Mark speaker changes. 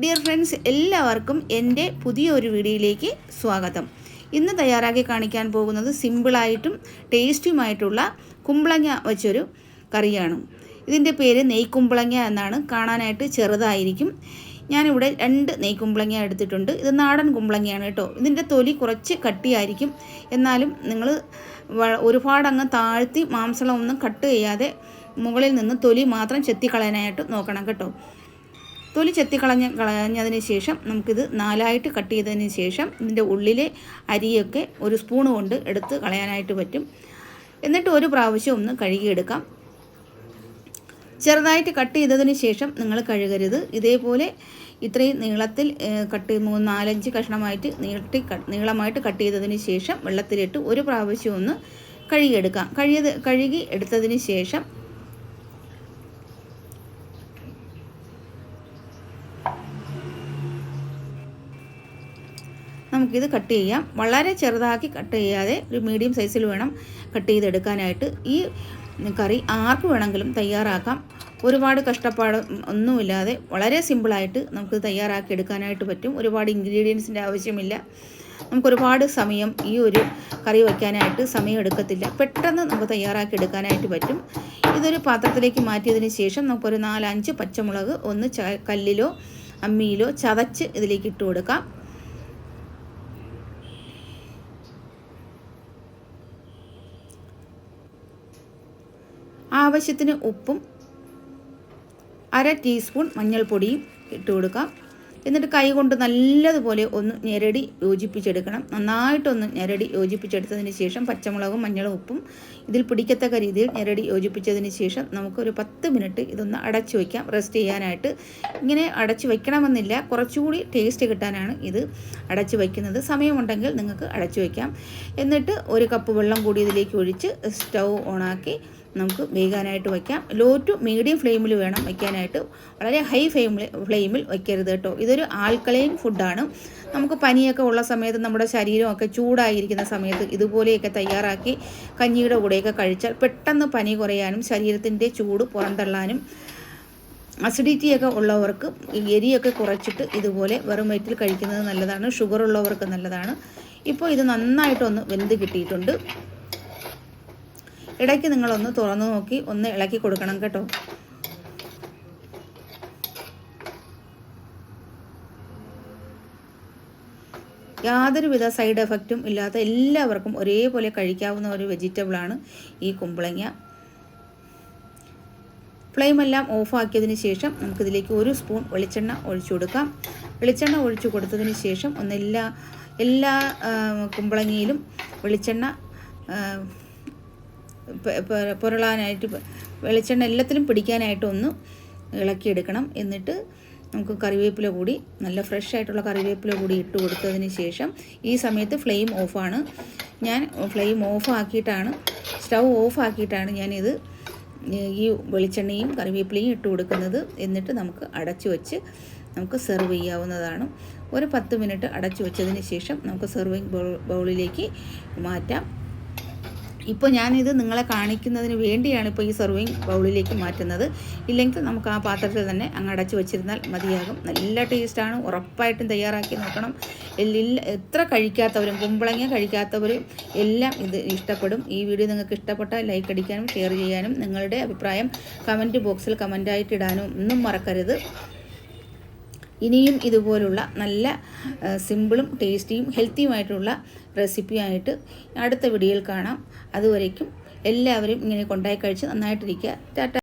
Speaker 1: Dear friends എല്ലാവർക്കും എന്റെ പുതിയൊരു വീഡിയോയിലേക്ക് സ്വാഗതം. ഇന്ന് തയ്യാറാക്കി കാണിക്കാൻ പോകുന്നത് സിമ്പിളായിട്ടും ടേസ്റ്റുമായിട്ടുള്ള കുമ്പളങ്ങ വെച്ചൊരു കറിയാണ്. ഇതിന്റെ പേര് നെയ്ക്കുമ്പളങ്ങ എന്നാണ്. കാണാനായിട്ട് ചെറുതായിരിക്കും. ഞാനിവിടെ രണ്ട് നെയ്ക്കുമ്പളങ്ങ എടുത്തിട്ടുണ്ട്. ഇത് നാടൻ കുമ്പളങ്ങയാണ് കേട്ടോ. ഇതിന്റെ തൊലി കുറച്ച് കട്ടിയായിരിക്കും. എന്നാലും നിങ്ങൾ ഒരുപാടങ്ങ് താഴ്ത്തി മാംസളമൊന്നും കട്ട് ചെയ്യാതെ മുകളിൽ നിന്ന് തൊലി മാത്രം ചെത്തിക്കളയാനായിട്ട് നോക്കണം കേട്ടോ. തൊലി ചെത്തിക്കളഞ്ഞ് കളഞ്ഞതിന് ശേഷം നമുക്കിത് നാലായിട്ട് കട്ട് ചെയ്തതിന് ശേഷം ഇതിന്റെ ഉള്ളിലെ അരിയൊക്കെ ഒരു സ്പൂൺ കൊണ്ട് എടുത്ത് കളയാനായിട്ട് പറ്റും. എന്നിട്ട് ഒരു പ്രാവശ്യം ഒന്ന് കഴുകിയെടുക്കാം. ചെറുതായിട്ട് കട്ട് ചെയ്തതിന് ശേഷം നിങ്ങൾ കഴുകരുത്. ഇതേപോലെ ഇത്രയും നീളത്തിൽ കട്ട് മൂന്ന് നാലഞ്ച് കഷ്ണമായിട്ട് നീട്ടി നീളമായിട്ട് കട്ട് ചെയ്തതിന് ശേഷം വെള്ളത്തിലിട്ട് ഒരു പ്രാവശ്യം ഒന്ന് കഴുകിയെടുക്കാം. കഴുകിയത് കഴുകി എടുത്തതിന് ശേഷം നമുക്കിത് കട്ട് ചെയ്യാം. വളരെ ചെറുതാക്കി കട്ട് ചെയ്യാതെ ഒരു മീഡിയം സൈസിൽ വേണം കട്ട് ചെയ്തെടുക്കാനായിട്ട്. ഈ കറി ആർക്ക് വേണമെങ്കിലും തയ്യാറാക്കാം. ഒരുപാട് കഷ്ടപ്പാട് ഒന്നുമില്ലാതെ വളരെ സിമ്പിളായിട്ട് നമുക്ക് തയ്യാറാക്കി എടുക്കാനായിട്ട് പറ്റും. ഒരുപാട് ഇൻഗ്രീഡിയൻസിന്റെ ആവശ്യമില്ല. നമുക്കൊരുപാട് സമയം ഈ ഒരു കറി വയ്ക്കാനായിട്ട് സമയം എടുക്കത്തില്ല പെട്ടെന്ന് നമുക്ക് തയ്യാറാക്കി എടുക്കാനായിട്ട് പറ്റും. ഇതൊരു പാത്രത്തിലേക്ക് മാറ്റിയതിന് ശേഷം നമുക്കൊരു നാലഞ്ച് പച്ചമുളക് ഒന്ന് കല്ലിലോ അമ്മിയിലോ ചതച്ച് ഇതിലേക്ക് ഇട്ട് കൊടുക്കാം. ആവശ്യത്തിന് ഉപ്പും അര ടീസ്പൂൺ മഞ്ഞൾപ്പൊടിയും ഇട്ട് കൊടുക്കാം. എന്നിട്ട് കൈ കൊണ്ട് നല്ലതുപോലെ ഒന്ന് ഞെരടി യോജിപ്പിച്ചെടുക്കണം. നന്നായിട്ടൊന്ന് ഞെരടി യോജിപ്പിച്ചെടുത്തതിന് ശേഷം പച്ചമുളകും മഞ്ഞളും ഉപ്പും ഇതിൽ പിടിക്കത്തക്ക രീതിയിൽ ഞെരടി യോജിപ്പിച്ചതിന് ശേഷം നമുക്കൊരു പത്ത് മിനിറ്റ് ഇതൊന്ന് അടച്ചു വയ്ക്കാം റെസ്റ്റ് ചെയ്യാനായിട്ട്. ഇങ്ങനെ അടച്ചു വയ്ക്കണമെന്നില്ല കുറച്ചുകൂടി ടേസ്റ്റ് കിട്ടാനാണ് ഇത് അടച്ചു വയ്ക്കുന്നത് സമയമുണ്ടെങ്കിൽ നിങ്ങൾക്ക് അടച്ചു വയ്ക്കാം എന്നിട്ട് ഒരു കപ്പ് വെള്ളം കൂടി ഇതിലേക്ക് ഒഴിച്ച് സ്റ്റൗ ഓണാക്കി നമുക്ക് വേകാനായിട്ട് വയ്ക്കാം. ലോ ടു മീഡിയം ഫ്ലെയിമിൽ വേണം വയ്ക്കാനായിട്ട്. വളരെ ഹൈ ഫ്ലെയിമിൽ ഫ്ലെയിമിൽ വയ്ക്കരുത് കേട്ടോ. ഇതൊരു ആൽക്കലൈൻ ഫുഡാണ് നമുക്ക് പനിയൊക്കെ ഉള്ള സമയത്ത് നമ്മുടെ ശരീരമൊക്കെ ചൂടായിരിക്കുന്ന സമയത്ത് ഇതുപോലെയൊക്കെ തയ്യാറാക്കി കഞ്ഞിയുടെ കൂടെയൊക്കെ കഴിച്ചാൽ പെട്ടെന്ന് പനി കുറയാനും ശരീരത്തിന്റെ ചൂട് പുറന്തള്ളാനും അസിഡിറ്റിയൊക്കെ ഉള്ളവർക്ക് എരിയൊക്കെ കുറച്ചിട്ട് ഇതുപോലെ വെറും വയറ്റിൽ കഴിക്കുന്നത് നല്ലതാണ്. ഷുഗർ ഉള്ളവർക്ക് നല്ലതാണ്. ഇപ്പോൾ ഇത് നന്നായിട്ടൊന്ന് വെന്ത് കിട്ടിയിട്ടുണ്ട്. ഇടയ്ക്ക് നിങ്ങളൊന്ന് തുറന്നു നോക്കി ഒന്ന് ഇളക്കി കൊടുക്കണം കേട്ടോ. യാതൊരുവിധ സൈഡ് എഫക്റ്റും ഇല്ലാത്ത എല്ലാവർക്കും ഒരേപോലെ കഴിക്കാവുന്ന ഒരു വെജിറ്റബിളാണ് ഈ കുമ്പളങ്ങ. ഫ്ലെയിം എല്ലാം ഓഫാക്കിയതിന് ശേഷം നമുക്കിതിലേക്ക് ഒരു സ്പൂൺ വെളിച്ചെണ്ണ ഒഴിച്ചു കൊടുക്കാം. വെളിച്ചെണ്ണ ഒഴിച്ചു കൊടുത്തതിന് ശേഷം ഒന്ന് എല്ലാ എല്ലാ കുമ്പളങ്ങയിലും വെളിച്ചെണ്ണ പുരളാനായിട്ട് വെളിച്ചെണ്ണ എല്ലാത്തിലും പിടിക്കാനായിട്ട് ഒന്ന് ഇളക്കിയെടുക്കണം. എന്നിട്ട് നമുക്ക് കറിവേപ്പില കൂടി നല്ല ഫ്രഷ് ആയിട്ടുള്ള കറിവേപ്പില കൂടി ഇട്ട് കൊടുത്തതിന് ശേഷം ഈ സമയത്ത് ഫ്ലെയിം ഓഫാണ്. ഞാൻ ഫ്ലെയിം ഓഫ് ആക്കിയിട്ടാണ് സ്റ്റൗ ഓഫ് ആക്കിയിട്ടാണ് ഞാനിത് ഈ വെളിച്ചെണ്ണയും കറിവേപ്പിലയും ഇട്ട് കൊടുക്കുന്നത്. എന്നിട്ട് നമുക്ക് അടച്ചു വെച്ച് നമുക്ക് സെർവ് ചെയ്യാവുന്നതാണ്. ഒരു പത്ത് മിനിറ്റ് അടച്ചു വെച്ചതിന് ശേഷം നമുക്ക് സെർവിങ് ബൗളിലേക്ക് മാറ്റാം. ഇപ്പോൾ ഞാനിത് നിങ്ങളെ കാണിക്കുന്നതിന് വേണ്ടിയാണ് ഇപ്പോൾ ഈ സെർവിങ് ബൗളിലേക്ക് മാറ്റുന്നത്. ഇല്ലെങ്കിൽ നമുക്ക് ആ പാത്രത്തിൽ തന്നെ അങ്ങ് അടച്ചു വെച്ചിരുന്നാൽ മതിയാകും. നല്ല ടേസ്റ്റാണ് ഉറപ്പായിട്ടും തയ്യാറാക്കി നോക്കണം. എല്ല എത്ര കഴിക്കാത്തവരും കുമ്പളങ്ങ കഴിക്കാത്തവരും എല്ലാം ഇത് ഇഷ്ടപ്പെടും. ഈ വീഡിയോ നിങ്ങൾക്ക് ഇഷ്ടപ്പെട്ടാൽ ലൈക്ക് അടിക്കാനും ഷെയർ ചെയ്യാനും നിങ്ങളുടെ അഭിപ്രായം കമന്റ് ബോക്സിൽ കമന്റായിട്ട് ഇടാനും ഒന്നും മറക്കരുത്. ഇനിയും ഇതുപോലുള്ള നല്ല സിമ്പിളും ടേസ്റ്റിയും ഹെൽത്തിയുമായിട്ടുള്ള റെസിപ്പിയായിട്ട് അടുത്ത വീഡിയോയിൽ കാണാം. അതുവരേക്കും എല്ലാവരും ഇങ്ങനെ കൊണ്ടായി കഴിച്ച് നന്നായിട്ടിരിക്കുക. ടാറ്റ.